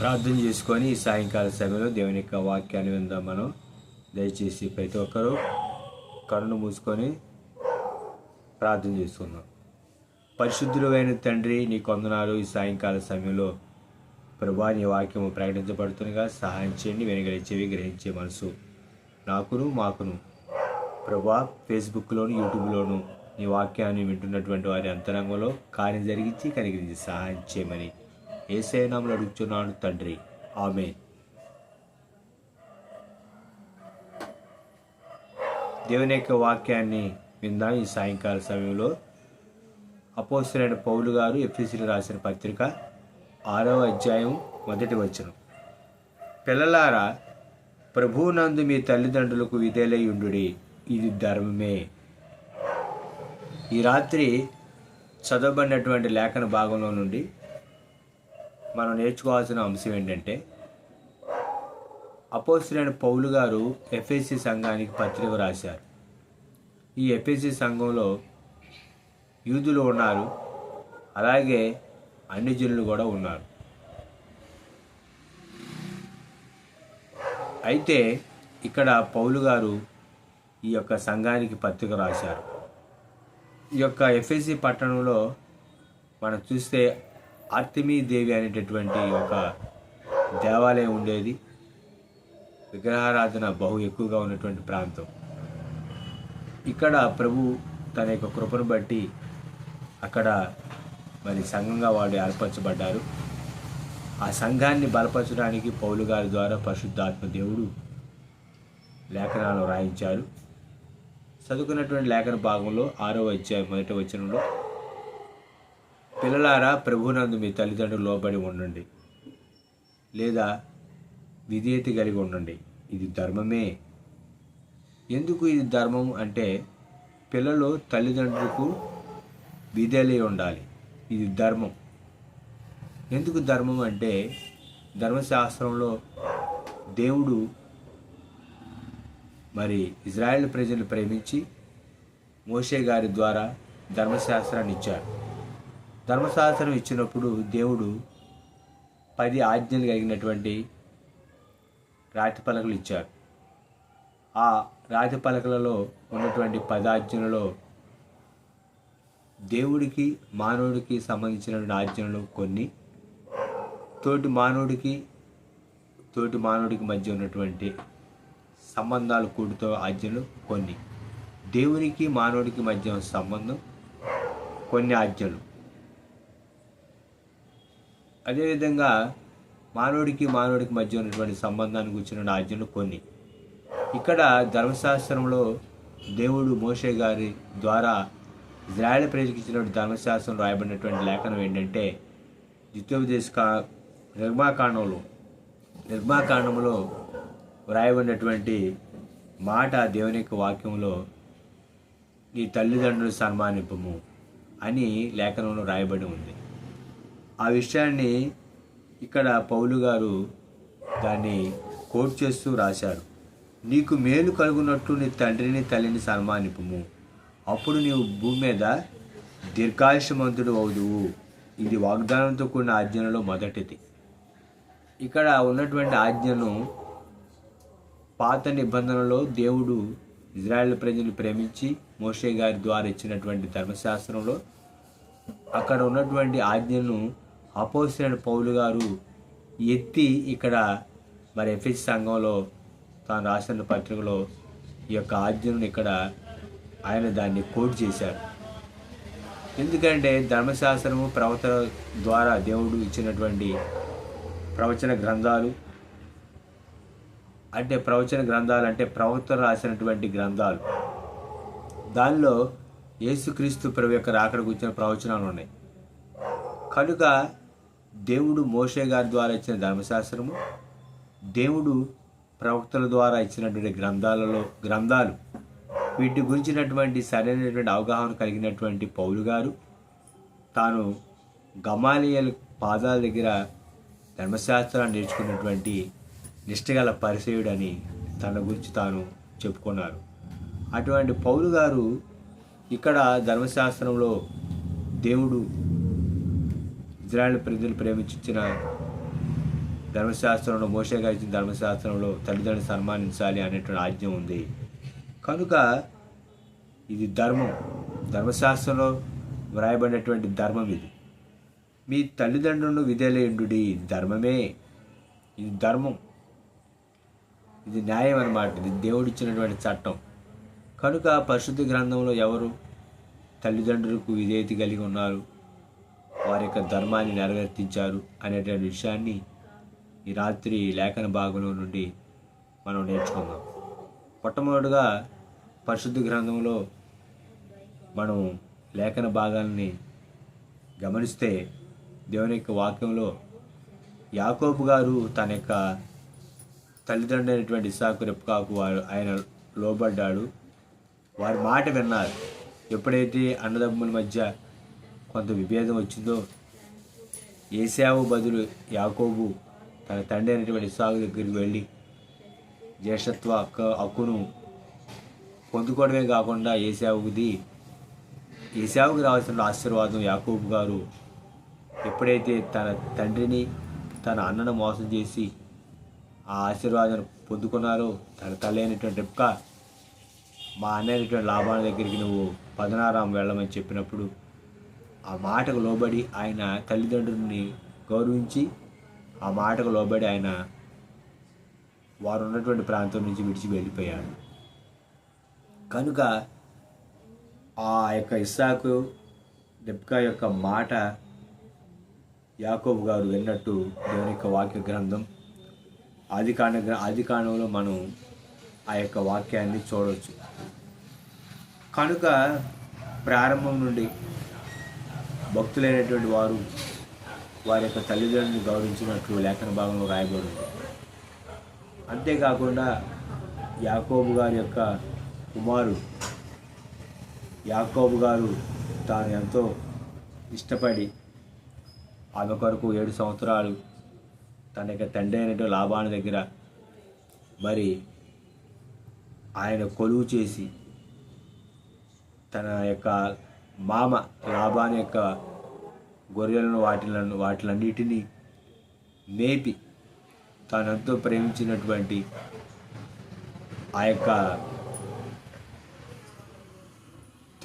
ప్రార్థన చేసుకొని ఈ సాయంకాల సమయంలో దేవుని యొక్క వాక్యాన్ని విందాం మనం. దయచేసి ప్రతి ఒక్కరూ కన్ను మూసుకొని ప్రార్థన చేసుకుందాం. పరిశుద్ధులైన తండ్రి నీ కొందనాలు ఈ సాయంకాల సమయంలో ప్రభా నీ వాక్యము ప్రకటించబడుతుండగా సహాయం చేయండి వెనగలిచేవి గ్రహించే మనసు నాకును మాకును. ప్రభా ఫేస్బుక్లోను యూట్యూబ్లోను నీ వాక్యాన్ని వింటున్నటువంటి వారి అంతరంగంలో కార్యం జరిగించి కనిగించి సహాయం చేయమని ఏసైనాములు అడుగుతున్నాను తండ్రి. ఆమె దేవుని యొక్క వాక్యాన్ని విందాం ఈ సాయంకాల సమయంలో. అపోస్తులైన పౌలు గారు ఎఫ్ఎస్సీలు రాసిన పత్రిక ఆరవ అధ్యాయం మొదటి వచనం. పిల్లలారా ప్రభువునందు మీ తల్లిదండ్రులకు విధేలై ఉండు ఇది ధర్మమే. ఈ రాత్రి చదవబడినటువంటి లేఖన భాగంలో నుండి మనం నేర్చుకోవాల్సిన అంశం ఏంటంటే అపోస్తులైన పౌలు గారు ఎఫ్ఎస్సి సంఘానికి పత్రిక రాశారు. ఈ ఎఫ్ఎస్సి సంఘంలో యూదులు ఉన్నారు అలాగే అన్ని జనులు కూడా ఉన్నారు. అయితే ఇక్కడ పౌలు గారు ఈ యొక్క సంఘానికి పత్రిక రాశారు. ఈ యొక్క ఎఫ్ఎస్సి పట్టణంలో మనం చూస్తే దేవి అనేటటువంటి ఒక దేవాలయం ఉండేది. విగ్రహారాధన బహు ఎక్కువగా ఉన్నటువంటి ప్రాంతం. ఇక్కడ ప్రభు తన యొక్క కృపను బట్టి అక్కడ మరి సంఘంగా వాళ్ళు ఏర్పరచబడ్డారు. ఆ సంఘాన్ని బలపరచడానికి పౌలు గారి ద్వారా పరిశుద్ధాత్మ దేవుడు లేఖనాలు రాయించారు. చదువుకున్నటువంటి లేఖన భాగంలో ఆరో అధ్యాయం మొదటి వచనంలో పిల్లలారా ప్రభునందు మీ తల్లిదండ్రులు లోబడి ఉండండి. లేదా విధేయత కలిగి ఉండండి. ఇది ధర్మమే. ఎందుకు ఇది ధర్మం అంటే పిల్లలు తల్లిదండ్రులకు విధేలై ఉండాలి. ఇది ధర్మం. ఎందుకు ధర్మం అంటే ధర్మశాస్త్రంలో దేవుడు మరి ఇజ్రాయెల్ ప్రజలు ప్రేమించి మోషే గారి ద్వారా ధర్మశాస్త్రాన్ని ఇచ్చారు. ధర్మశాస్త్రం ఇచ్చినప్పుడు దేవుడు పది ఆజ్ఞలు కలిగినటువంటి రాతి పలకలు ఇచ్చారు ఆ రాతి పలకలలో ఉన్నటువంటి పదాజ్ఞలలో దేవుడికి మానవుడికి సంబంధించిన ఆజ్ఞలు కొన్ని. తోటి మానవుడికి తోటి మానవుడికి మధ్య ఉన్నటువంటి సంబంధాలు కూడుతో ఆజ్ఞలు కొన్ని. దేవునికి మానవుడికి మధ్య ఉన్న సంబంధం కొన్ని ఆజ్ఞలు. అదేవిధంగా మానవుడికి మానవుడికి మధ్య ఉన్నటువంటి సంబంధాన్ని కూర్చున్న ఆజ్ఞలు కొన్ని. ఇక్కడ ధర్మశాస్త్రంలో దేవుడు మోషే గారి ద్వారా ఇజ్రాయల్ ప్రజలకు ధర్మశాస్త్రం రాయబడినటువంటి లేఖనం ఏంటంటే ద్వితీయోపదేశ కా నిర్మాకాండంలో నిర్మాకాండంలో వ్రాయబడినటువంటి మాట దేవుని యొక్క వాక్యంలో నీ తల్లిదండ్రులు సన్మానింపము అని లేఖనంలో రాయబడి ఉంది. ఆ విషయాన్ని ఇక్కడ పౌలు గారు దాన్ని కోట్ చేస్తూ రాశారు. నీకు మేలు కలుగునట్టు నీ తండ్రిని తల్లిని సన్మానిపము. అప్పుడు నీవు భూమి మీద దీర్ఘాయుషమంతుడు అవుదువు. ఇది వాగ్దానంతో కూడిన ఆజ్ఞలలో మొదటిది. ఇక్కడ ఉన్నటువంటి ఆజ్ఞను పాత నిబంధనలో దేవుడు ఇజ్రాయెల్ ప్రజలు ప్రేమించి మోషే గారి ద్వారా ఇచ్చినటువంటి ధర్మశాస్త్రంలో అక్కడ ఉన్నటువంటి ఆజ్ఞను అపోసిన పౌలు గారు ఎత్తి ఇక్కడ మరి ఎఫ్ఎస్ సంఘంలో తాను రాసిన పత్రికలో ఈ యొక్క ఆజ్ఞను ఇక్కడ ఆయన దాన్ని కోట్ చేశారు. ఎందుకంటే ధర్మశాస్త్రము ప్రవత ద్వారా దేవుడు ఇచ్చినటువంటి ప్రవచన గ్రంథాలు అంటే ప్రవచన గ్రంథాలు అంటే ప్రవక్తలు రాసినటువంటి గ్రంథాలు. దానిలో యేసుక్రీస్తు ప్రభు యొక్క రాకడ వచ్చిన ప్రవచనాలు ఉన్నాయి. కనుక దేవుడు మోషే గారి ద్వారా ఇచ్చిన ధర్మశాస్త్రము దేవుడు ప్రవక్తల ద్వారా ఇచ్చినటువంటి గ్రంథాలలో గ్రంథాలు వీటి గురించినటువంటి సరైనటువంటి అవగాహన కలిగినటువంటి పౌలు గారు తాను గమాలియల్ పాదాల దగ్గర ధర్మశాస్త్రాన్ని నేర్చుకున్నటువంటి నిష్టగల పరిచయుడని తన గురించి తాను చెప్పుకున్నారు. అటువంటి పౌలు గారు ఇక్కడ ధర్మశాస్త్రంలో దేవుడు ఇజ్రాయెల్ ప్రజలు ప్రేమించిన ధర్మశాస్త్రంలో మోసే గారి ఇచ్చిన ధర్మశాస్త్రంలో తల్లిదండ్రులు సన్మానించాలి అనేటువంటి ఆజ్ఞ ఉంది. కనుక ఇది ధర్మం. ధర్మశాస్త్రంలో వ్రాయబడినటువంటి ధర్మం ఇది. మీ తల్లిదండ్రులను విధేలేండు ఇది ధర్మమే. ఇది ధర్మం. ఇది న్యాయం అన్నమాట. ఇది దేవుడిచ్చినటువంటి చట్టం. కనుక పరిశుద్ధ గ్రంథంలో ఎవరు తల్లిదండ్రులకు విధేయత కలిగి ఉన్నారు? వారి యొక్క ధర్మాన్ని నెరవేర్తించారు అనేటువంటి విషయాన్ని ఈ రాత్రి లేఖన భాగంలో నుండి మనం నేర్చుకుందాం. మొట్టమొదటిగా పరిశుద్ధ గ్రంథంలో మనం లేఖన భాగాల్ని గమనిస్తే దేవుని యొక్క వాక్యంలో యాకోబు గారు తన యొక్క తల్లిదండ్రులైనటువంటి ఇసాకు రెప్కాకు వారు ఆయన లోబడ్డాడు. వారి మాట విన్నారు. ఎప్పుడైతే అన్నదమ్ముల మధ్య కొంత విభేదం వచ్చిందో ఏసావు బదులు యాకోబు తన తండ్రి అయినటువంటి ఇసాకు దగ్గరికి వెళ్ళి జ్యేష్ఠత్వ హక్కు హక్కును పొందుకోవడమే కాకుండా ఏసావుది ఏసావుకి రావాల్సిన ఆశీర్వాదం యాకోబు గారు ఎప్పుడైతే తన తండ్రిని తన అన్నను మోసం చేసి ఆ ఆశీర్వాదాన్ని పొందుకున్నారో తన తల్లి అయినటువంటి మా అన్న అయినటువంటి లాభాల దగ్గరికి నువ్వు పదనారాం వెళ్ళమని చెప్పినప్పుడు ఆ మాటకు లోబడి ఆయన తల్లిదండ్రుల్ని గౌరవించి ఆ మాటకు లోబడి ఆయన వారు ఉన్నటువంటి ప్రాంతం నుంచి విడిచి వెళ్ళిపోయాడు. కనుక ఆ యొక్క ఇస్సాకు రెప్కా యొక్క మాట యాకోబు గారు విన్నట్టు దేవుని యొక్క వాక్య గ్రంథం. ఆదికాండ ఆదికాండంలో మనం ఆ యొక్క వాక్యాన్ని చూడవచ్చు కనుక ప్రారంభం నుండి భక్తులైనటువంటి వారు వారి యొక్క తల్లిదండ్రులను గౌరవించినట్లు లేఖన భాగంలో రాయబడింది అంతేకాకుండా యాకోబు గారి యొక్క కుమారుడు యాకోబు గారు తాను ఎంతో ఇష్టపడి ఆమె కొరకు ఏడు సంవత్సరాలు తన యొక్క తండ్రి అయినటువంటి లాభాని దగ్గర మరి ఆయన కొలువు చేసి తన యొక్క మామ లాభాని యొక్క గొర్రెలను వాటిలను వాటిలన్నిటినీ మేపి తనంతో ప్రేమించినటువంటి ఆ యొక్క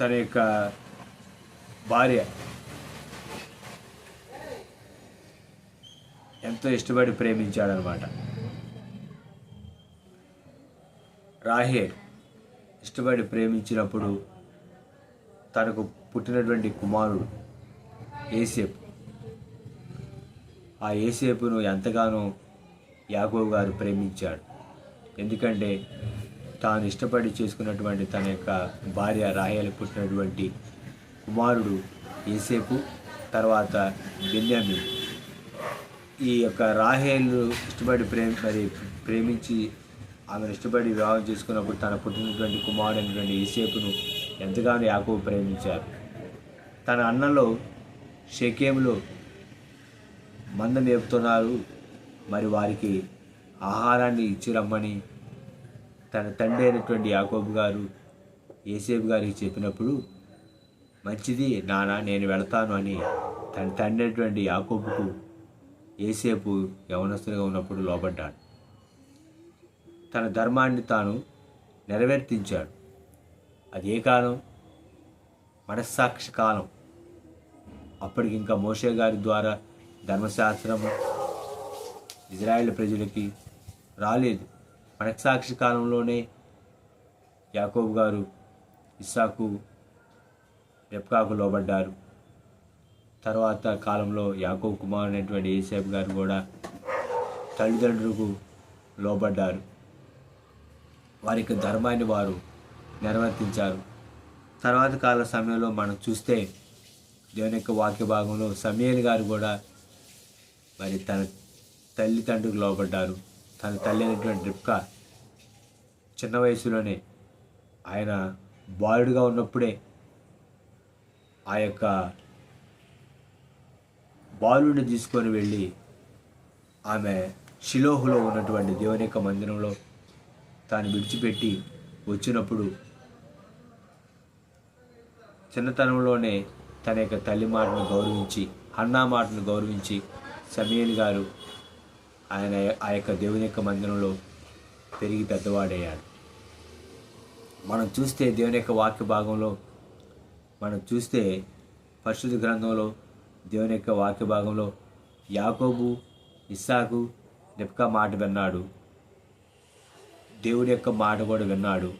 తన యొక్క భార్య ఎంతో ఇష్టపడి ప్రేమించాడనమాట. రాహే ఇష్టపడి ప్రేమించినప్పుడు తనకు పుట్టినటువంటి కుమారుడు ఏసేపు. ఆ ఏసేపును ఎంతగానో యాకోబు గారు ప్రేమించాడు. ఎందుకంటే తాను ఇష్టపడి చేసుకున్నటువంటి తన యొక్క భార్య రాయలు పుట్టినటువంటి కుమారుడు ఏసేపు తర్వాత బెన్యామిన్. ఈ యొక్క రాహేలు ఇష్టపడి ప్రేమ మరి ప్రేమించి ఆమెను ఇష్టపడి వివాహం చేసుకున్నప్పుడు తన పుట్టినటువంటి కుమారుడు అయినటువంటి ఏసేపును ఎంతగానో యాకోబు ప్రేమించారు తన అన్నలో షకేములో మంద మేపుతున్నారు మరి వారికి ఆహారాన్ని ఇచ్చి రమ్మని తన తండ్రి అయినటువంటి యాకోబు గారు ఏసేపు గారికి చెప్పినప్పుడు మంచిది నాన్న నేను వెళతాను అని తన తండ్రి అయినటువంటి యాకోబుకు ఏసేపు యవనస్తులుగా ఉన్నప్పుడు లోపడ్డాడు తన ధర్మాన్ని తాను నెరవేర్తించాడు. అది ఏ కాలం? మనస్సాక్షి కాలం. అప్పటికి ఇంకా మోషే గారి ద్వారా ధర్మశాస్త్రం ఇజ్రాయేల్ ప్రజలకి రాలేదు. మనసాక్షి కాలంలోనే యాకోబు గారు ఇస్సాకు రెప్కాకు లోబడ్డారు. తర్వాత కాలంలో యాకోబ్ కుమార్ అనేటువంటి ఏసేపు గారు కూడా తల్లిదండ్రులకు లోబడ్డారు. వారి యొక్క ధర్మాన్ని వారు నిర్వర్తించారు. తర్వాత కాల సమయంలో మనం చూస్తే దేవుని యొక్క వాక్య భాగంలో సమయల్ గారు కూడా మరి తన తల్లిదండ్రులకు లోబడ్డారు. తన తల్లి అయినటువంటి రిప్కా చిన్న వయసులోనే ఆయన బాలుడుగా ఉన్నప్పుడే ఆ యొక్క బాలుడిని తీసుకొని వెళ్ళి ఆమె షిలోహులో ఉన్నటువంటి దేవుని యొక్క మందిరంలో తాను విడిచిపెట్టి వచ్చినప్పుడు చిన్నతనంలోనే తన యొక్క తల్లి మాటను గౌరవించి అన్నా మాటను గౌరవించి సమీల్ గారు ఆయన ఆ యొక్క దేవుని యొక్క మందిరంలో పెరిగి పెద్దవాడయ్యాడు మనం చూస్తే దేవుని యొక్క వాక్య భాగంలో మనం చూస్తే పరిశుద్ధ గ్రంథంలో దేవుని యొక్క వాక్య భాగంలో యాకోబు ఇస్సాకు నెప్కా మాట విన్నాడు. దేవుడి యొక్క మాట కూడా విన్నాడు.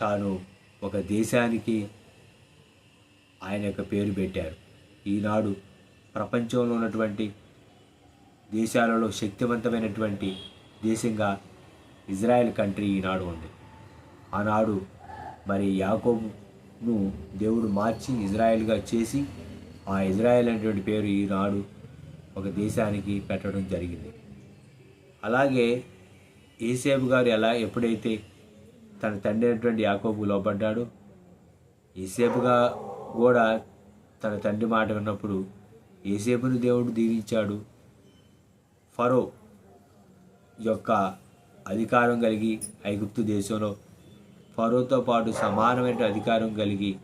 తాను ఒక దేశానికి ఆయన యొక్క పేరు పెట్టారు. ఈనాడు ప్రపంచంలో ఉన్నటువంటి దేశాలలో శక్తివంతమైనటువంటి దేశంగా ఇజ్రాయెల్ కంట్రీ ఈనాడు ఉంది. ఆనాడు మరి యాకోబును దేవుడు మార్చి ఇజ్రాయెల్గా చేసి ఆ ఇజ్రాయెల్ అనేటువంటి పేరు ఈనాడు ఒక దేశానికి పెట్టడం జరిగింది. అలాగే ఏసేపు గారు ఎలా ఎప్పుడైతే తన తండ్రి అయినటువంటి యాకోబు లోపడ్డాడు ఏసేపుగా కూడా తన తండ్రి మాట విన్నప్పుడు ఏసేపుని దేవుడు దీవించాడు. ఫరో యొక్క అధికారం కలిగి ఐగుప్తు దేశంలో ఫరోతో పాటు సమానమైన అధికారం కలిగి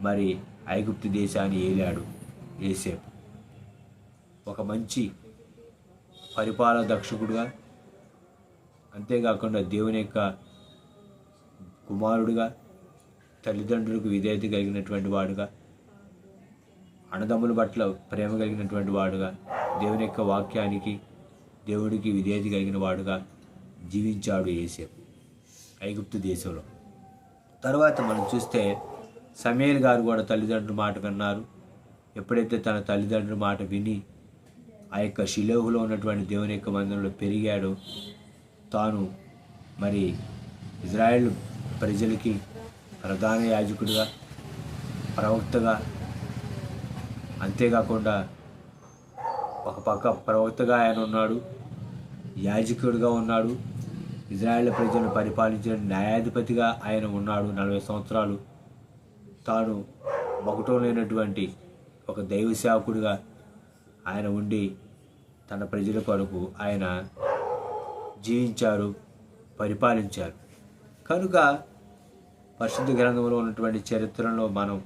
మరి ఐగుప్తు దేశాన్ని ఏలాడు ఏసేపు ఒక మంచి పరిపాలన దక్షకుడుగా అంతేకాకుండా దేవుని యొక్క కుమారుడుగా తల్లిదండ్రులకు విధేయత కలిగినటువంటి వాడుగా అన్నదమ్ముల పట్ల ప్రేమ కలిగినటువంటి వాడుగా దేవుని యొక్క వాక్యానికి దేవుడికి విధేయత కలిగిన వాడుగా జీవించాడు ఏసేపు ఐగుప్తు దేశంలో. తర్వాత మనం చూస్తే సమీర్ గారు కూడా తల్లిదండ్రుల మాట విన్నారు. ఎప్పుడైతే తన తల్లిదండ్రుల మాట విని ఆ యొక్క శిలోహులో ఉన్నటువంటి దేవుని యొక్క మందిరంలో పెరిగాడో తాను మరి ఇజ్రాయెల్ ప్రజలకి ప్రధాన యాజకుడిగా ప్రవక్తగా అంతేకాకుండా ఒక పక్క ప్రవక్తగా ఆయన ఉన్నాడు యాజకుడిగా ఉన్నాడు ఇజ్రాయెల్ ప్రజలను పరిపాలించిన న్యాయాధిపతిగా ఆయన ఉన్నాడు నలభై సంవత్సరాలు. తాను మొగటం లేనటువంటి ఒక దైవ సేవకుడిగా ఆయన ఉండి తన ప్రజల కొరకు ఆయన జీవించారు పరిపాలించారు. కనుక పరిశుద్ధ గ్రంథంలో ఉన్నటువంటి చరిత్రలో మనం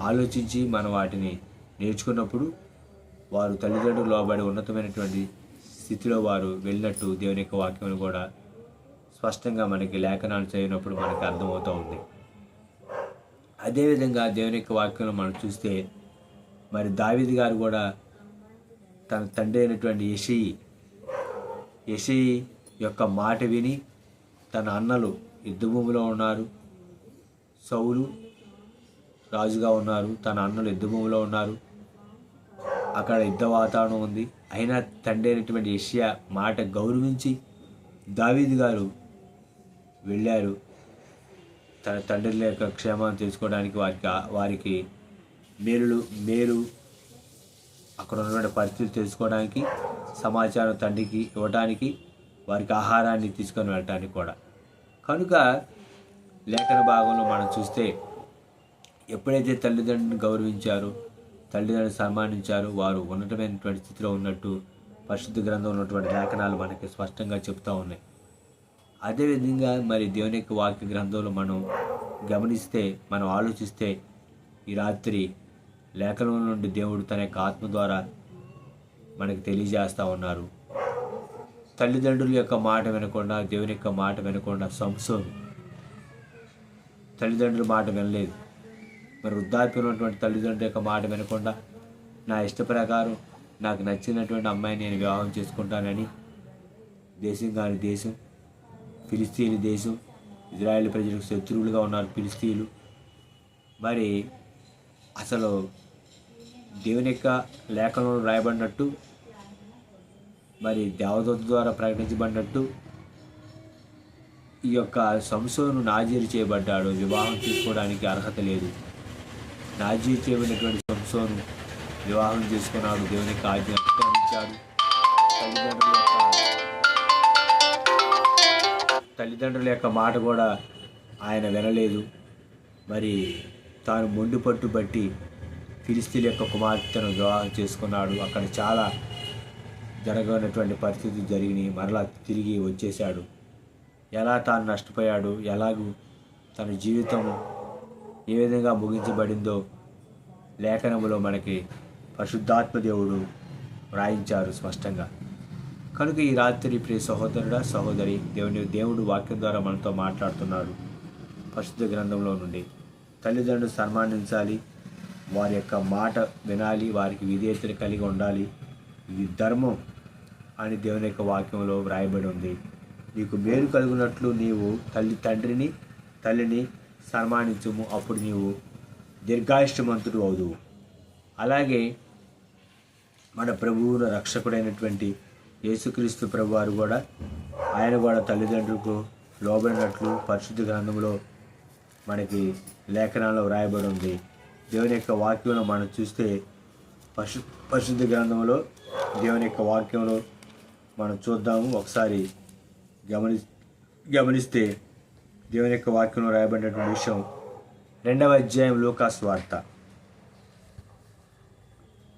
ఆలోచించి మనం వాటిని నేర్చుకున్నప్పుడు వారు తల్లిదండ్రులు లోబడి ఉన్నతమైనటువంటి స్థితిలో వారు వెళ్ళినట్టు దేవుని యొక్క వాక్యం కూడా స్పష్టంగా మనకి లేఖనాలు చేయనప్పుడు మనకి అర్థమవుతూ ఉంది. అదేవిధంగా దేవుని యొక్క వాక్యంలో మనం చూస్తే మరి దావిది గారు కూడా తన తండ్రి అయినటువంటి యషయి యషయి యొక్క మాట విని తన అన్నలు యుద్ధభూమిలో ఉన్నారు. సౌలు రాజుగా ఉన్నారు. తన అన్నలు యుద్ధభూమిలో ఉన్నారు. అక్కడ యుద్ధ వాతావరణం ఉంది. అయినా తండ్రి అయినటువంటి యషియా మాట గౌరవించి దావీదు గారు వెళ్ళారు. తన తండ్రి యొక్క క్షేమాన్ని తెలుసుకోవడానికి వారికి వారికి మేలులు మేలు అక్కడ ఉన్నటువంటి పరిస్థితులు తెలుసుకోవడానికి సమాచారం తండ్రికి ఇవ్వడానికి వారికి ఆహారాన్ని తీసుకొని వెళ్ళటానికి కూడా. కనుక లేఖన భాగంలో మనం చూస్తే ఎప్పుడైతే తల్లిదండ్రులను గౌరవించారో తల్లిదండ్రులు సన్మానించారో వారు ఉన్నతమైనటువంటి స్థితిలో ఉన్నట్టు పరిశుద్ధ గ్రంథంలో ఉన్నటువంటి లేఖనాలు మనకి స్పష్టంగా చెప్తూ ఉన్నాయి. అదేవిధంగా మరి దేవుని యొక్క వాక్య గ్రంథంలో మనం గమనిస్తే మనం ఆలోచిస్తే ఈ రాత్రి లేఖనం నుండి దేవుడు తన యొక్క ఆత్మ ద్వారా మనకి తెలియజేస్తూ ఉన్నారు. తల్లిదండ్రుల యొక్క మాట వినకుండా దేవుని యొక్క మాట వినకుండా సంసోను. తల్లిదండ్రుల మాట వినలేదు. మరి వృద్ధాప్యం ఉన్నటువంటి తల్లిదండ్రుల యొక్క మాట వినకుండా నా ఇష్ట ప్రకారం నాకు నచ్చినటువంటి అమ్మాయిని నేను వివాహం చేసుకుంటానని దేశం కాని దేశం ఫిలిస్తీన్ల దేశం ఇజ్రాయెల్ ప్రజలకు శత్రువులుగా ఉన్నారు ఫిలిస్తీన్లు. మరి అసలు దేవుని యొక్క లేఖనంలో రాయబడినట్టు మరి దేవదూత ద్వారా ప్రకటించబడినట్టు ఈ యొక్క సంసోను నాజీరు చేయబడ్డాడు. వివాహం చేసుకోవడానికి అర్హత లేదు. నాజీరు చేయబడినటువంటి సంసోను వివాహం చేసుకున్నాడు. దేవునికి ఆజ్ఞ అనుసరించాడు. తల్లిదండ్రుల యొక్క తల్లిదండ్రుల యొక్క మాట కూడా ఆయన వినలేదు. మరి తాను మొండి పట్టు బట్టి ఫిలిస్తీన్ యొక్క కుమార్తెను వివాహం చేసుకున్నాడు. అక్కడ చాలా జరగనటువంటి పరిస్థితి జరిగి మరలా తిరిగి వచ్చేశాడు. ఎలా తాను నష్టపోయాడు? ఎలాగూ తన జీవితం ఏ విధంగా ముగించబడిందో లేఖనములో మనకి పరిశుద్ధాత్మ దేవుడు వ్రాయించారు స్పష్టంగా. కనుక ఈ రాత్రి ప్రియ సహోదరుడా సహోదరి దేవుని దేవుడు వాక్యం ద్వారా మనతో మాట్లాడుతున్నాడు పరిశుద్ధ గ్రంథంలో నుండి తల్లిదండ్రులు సన్మానించాలి వారి యొక్క మాట వినాలి వారికి విధేయతను కలిగి ఉండాలి. ఇది ధర్మం అని దేవుని యొక్క వాక్యంలో వ్రాయబడి ఉంది. నీకు మేలు కలుగునట్లు నీవు తల్లి తండ్రిని తల్లిని సన్మానించుము అప్పుడు నీవు దీర్ఘాయుష్టమంతుడు అవుదువు. అలాగే మన ప్రభువును రక్షకుడైనటువంటి యేసుక్రీస్తు ప్రభు వారు కూడా ఆయన కూడా తల్లిదండ్రులకు లోబడినట్లు పరిశుద్ధ గ్రంథంలో మనకి లేఖనాల్లో వ్రాయబడి ఉంది. దేవుని యొక్క వాక్యంలో మనం చూస్తే పశు పరిశుద్ధ గ్రంథంలో దేవుని యొక్క వాక్యంలో మనం చూద్దాము. ఒకసారి గమని గమనిస్తే దేవుని యొక్క వాక్యంలో రాయబడినటువంటి విషయం రెండవ అధ్యాయం లోకాస్ వార్త.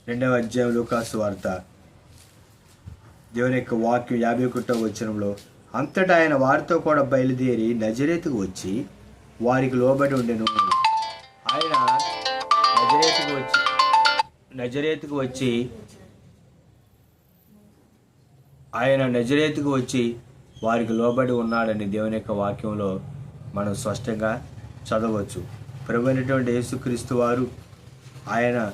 రెండవ అధ్యాయం లోకాస్ వార్త. దేవుని యొక్క వాక్యం యాభై ఒకటో వచ్చినంలో అంతటా ఆయన వారితో కూడా బయలుదేరి నజరేతుకు వచ్చి వారికి లోబడి ఉండెను. ఆయన నజరేతుకు వచ్చి నజరేతుకు వచ్చి ఆయన నజరేతుకు వచ్చి వారికి లోబడి ఉన్నాడని దేవుని యొక్క వాక్యంలో మనం స్పష్టంగా చదవచ్చు. ప్రభు యేసుక్రీస్తు వారు ఆయన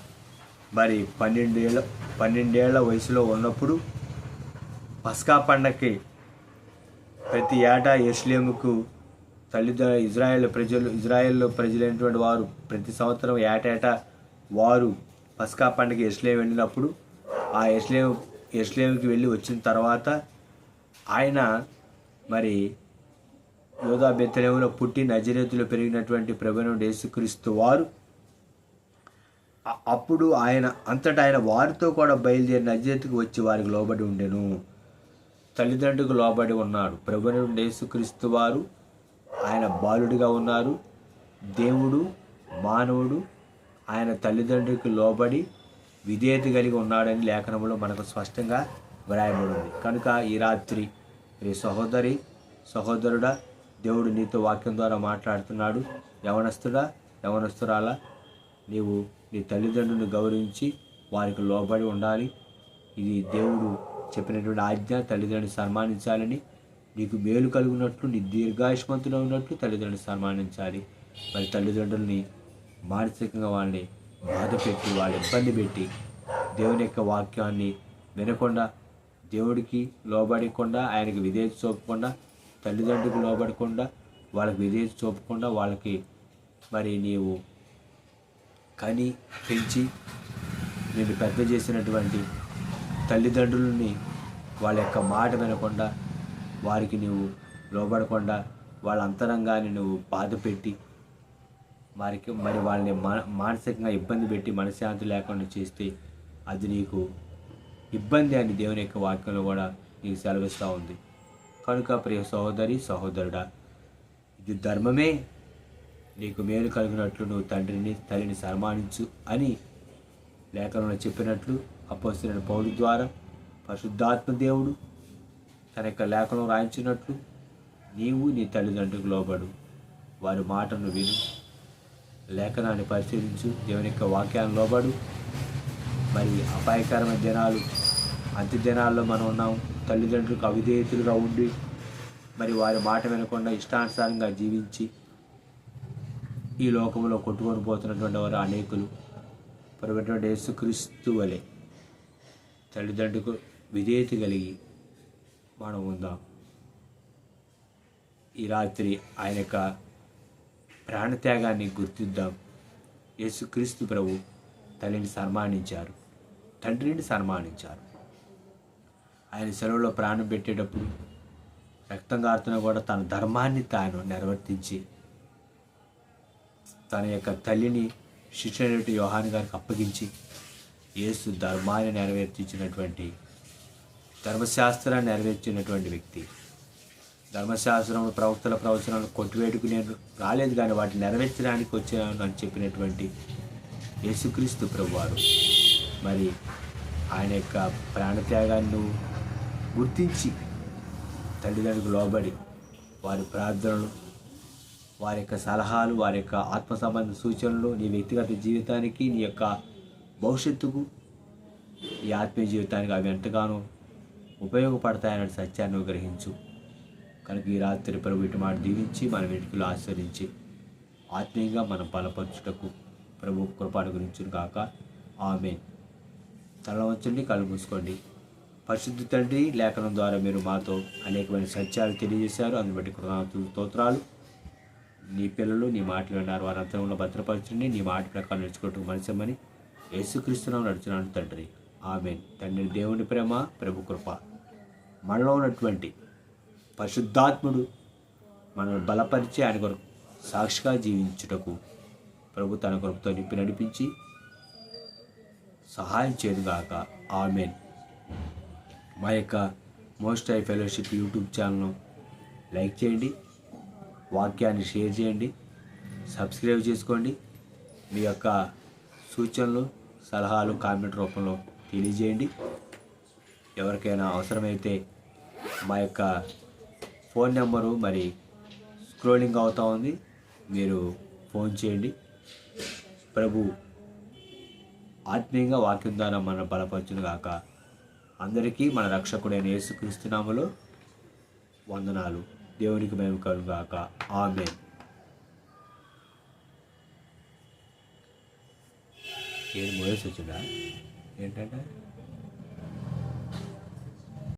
మరి పన్నెండేళ్ళ పన్నెండేళ్ళ వయసులో ఉన్నప్పుడు పస్కా పండగకి ప్రతి ఏటా ఎస్లేముకు తల్లిదండ్రులు ఇజ్రాయెల్ ప్రజలు ఇజ్రాయెల్లో ప్రజలైనటువంటి వారు ప్రతి సంవత్సరం ఏటేటా వారు పస్కా పండగ ఎస్లేం వెళ్ళినప్పుడు ఆ ఎస్లేం ఎస్లేమికి వెళ్ళి వచ్చిన తర్వాత ఆయన మరి యోధా బెత్తలేములో పుట్టి నజరేతులో పెరిగినటువంటి ప్రభుత్వం యేసుక్రీస్తు వారు అప్పుడు ఆయన అంతటా ఆయన వారితో కూడా బయలుదేరి నజరేతుకు వచ్చి వారికి లోబడి ఉండెను. తల్లిదండ్రులకు లోబడి ఉన్నాడు. ప్రభుని యేసుక్రీస్తు వారు ఆయన బాలుడిగా ఉన్నారు. దేవుడు మానవుడు ఆయన తల్లిదండ్రులకు లోబడి విధేయత కలిగి ఉన్నాడని లేఖనంలో మనకు స్పష్టంగా వ్రాయబడింది. కనుక ఈ రాత్రి ఈ సహోదరి సహోదరుడా దేవుడు నీతో వాక్యం ద్వారా మాట్లాడుతున్నాడు. యవనస్తుడా యవనస్తురాలా నీవు నీ తల్లిదండ్రులను గౌరవించి వారికి లోబడి ఉండాలి. ఇది దేవుడు చెప్పినటువంటి ఆజ్ఞ తల్లిదండ్రులు సన్మానించాలని. నీకు మేలు కలుగునట్లు నీ దీర్ఘాయుష్మంతులు ఉన్నట్లు తల్లిదండ్రులు సన్మానించాలి. మరి తల్లిదండ్రుల్ని మానసికంగా వాళ్ళని బాధ పెట్టి వాళ్ళ ఇబ్బంది పెట్టి దేవుని యొక్క వాక్యాన్ని వినకుండా దేవుడికి లోబడకుండా ఆయనకి విధేయత చూపకుండా తల్లిదండ్రులకు లోబడకుండా వాళ్ళకి విధేయత చూపకుండా వాళ్ళకి మరి నీవు కని పెంచి నేను పెద్ద చేసినటువంటి తల్లిదండ్రులని వాళ్ళ యొక్క మాట వినకుండా వారికి నువ్వు లోబడకుండా వాళ్ళ అంతరంగాన్ని నువ్వు బాధ పెట్టి వారికి మరి వాళ్ళని మా మానసికంగా ఇబ్బంది పెట్టి మనశ్శాంతి లేకుండా చేస్తే అది నీకు ఇబ్బంది అని దేవుని యొక్క వాక్యంలో కూడా నీకు సెలవిస్తూ ఉంది. కనుక ప్రియ సహోదరి సహోదరుడా ఇది ధర్మమే. నీకు మేలు కలిగినట్లు నువ్వు తండ్రిని తల్లిని సన్మానించు అని లేఖనంలో చెప్పినట్లు అపోస్తున్న పౌరు ద్వారా పరిశుద్ధాత్మ దేవుడు తన యొక్క లేఖనం రాయించినట్లు నీవు నీ తల్లిదండ్రులకు లోబడు. వారి మాటను విను. లేఖనాన్ని పరిశీలించు దేవుని యొక్క వాక్యాలను లోబడు. మరి అపాయకరమైన జనాలు అంత్య జనాల్లో మనం ఉన్నాం. తల్లిదండ్రులకు అవిధేయతులుగా ఉండి మరి వారి మాట వినకుండా ఇష్టానుసారంగా జీవించి ఈ లోకంలో కొట్టుకొని పోతున్నటువంటి వారు అనేకులు. పరమైనటువంటి యేసుక్రీస్తు వలె తల్లిదండ్రులకు విధేయత కలిగి మనం ఉందాం. ఈ రాత్రి ఆయన యొక్క ప్రాణత్యాగాన్ని గుర్తిద్దాం. యేసుక్రీస్తు ప్రభు తల్లిని సన్మానించారు. తండ్రిని సన్మానించారు. ఆయన సెలవులో ప్రాణం పెట్టేటప్పుడు రక్తం కూడా తన ధర్మాన్ని తాను నిర్వర్తించి తన యొక్క తల్లిని శిష్యుడైనటువంటి యోహాన్ గారికి అప్పగించి యేసు ధర్మాన్ని నెరవేర్చించినటువంటి ధర్మశాస్త్రాన్ని నెరవేర్చినటువంటి వ్యక్తి. ధర్మశాస్త్రంలో ప్రవక్తల ప్రవచనాలు కొట్టివేటుకు నేను రాలేదు కానీ వాటిని నెరవేర్చడానికి వచ్చాను అని చెప్పినటువంటి యేసుక్రీస్తు ప్రభువారు. మరి ఆయన యొక్క ప్రాణత్యాగాన్ని గుర్తించి తల్లిదండ్రులకు లోబడి వారి ప్రార్థనలు వారి యొక్క సలహాలు వారి యొక్క ఆత్మ సంబంధ సూచనలు నీ వ్యక్తిగత జీవితానికి నీ యొక్క భవిష్యత్తుకు ఈ ఆత్మీయ జీవితానికి అవి ఎంతగానో ఉపయోగపడతాయనే సత్యాన్ని గ్రహించు కనుక ఈ రాత్రి ప్రభు ఇటు మాట దీవించి మన వెనుకలు ఆశ్రయించి ఆత్మీయంగా మనం బలపరచుటకు ప్రభు కృపాను గురించి కాక ఆమె తల వచ్చండి కళ్ళు మూసుకోండి. పరిశుద్ధి తండ్రి లేఖనం ద్వారా మీరు మాతో అనేకమైన సత్యాలు తెలియజేశారు. అందుబట్టి బట్టి కృతజ్ఞతలు స్తోత్రాలు. నీ పిల్లలు నీ మాటలు విన్నారు. వారి అంతరంలో భద్రపరచండి. నీ మాట ప్రకారం నడుచుకోవటం మనసమని యేసుక్రీస్తున్నాం నడుచున్నాను తండ్రి. ఆమె తండ్రి దేవుని ప్రేమ ప్రభు కృప. మనలో ఉన్నటువంటి పరిశుద్ధాత్ముడు మనల్ని బలపరిచి ఆయన కొరకు సాక్షిగా జీవించుటకు ప్రభు తన కొరకుతో నింపి నడిపించి సహాయం చేయదుగాక ఆమెన్. మా యొక్క మోస్ట్ ఐ ఫెలోషిప్ యూట్యూబ్ ఛానల్ను లైక్ చేయండి వాక్యాన్ని షేర్ చేయండి సబ్స్క్రైబ్ చేసుకోండి. మీ యొక్క సూచనలు సలహాలు కామెంట్ రూపంలో తెలియజేయండి. ఎవరికైనా అవసరమైతే మా యొక్క ఫోన్ నెంబరు మరి స్క్రోలింగ్ అవుతా ఉంది. మీరు ఫోన్ చేయండి. ప్రభు ఆత్మీయంగా వాక్యం ద్వారా మన బలపరచును గాక. అందరికీ మన రక్షకుడైన యేసుక్రీస్తునామలో వందనాలు. దేవునికి మేము కలుగాక ఆమె ఏం మోయస్ వచ్చిందా ఏంటంటే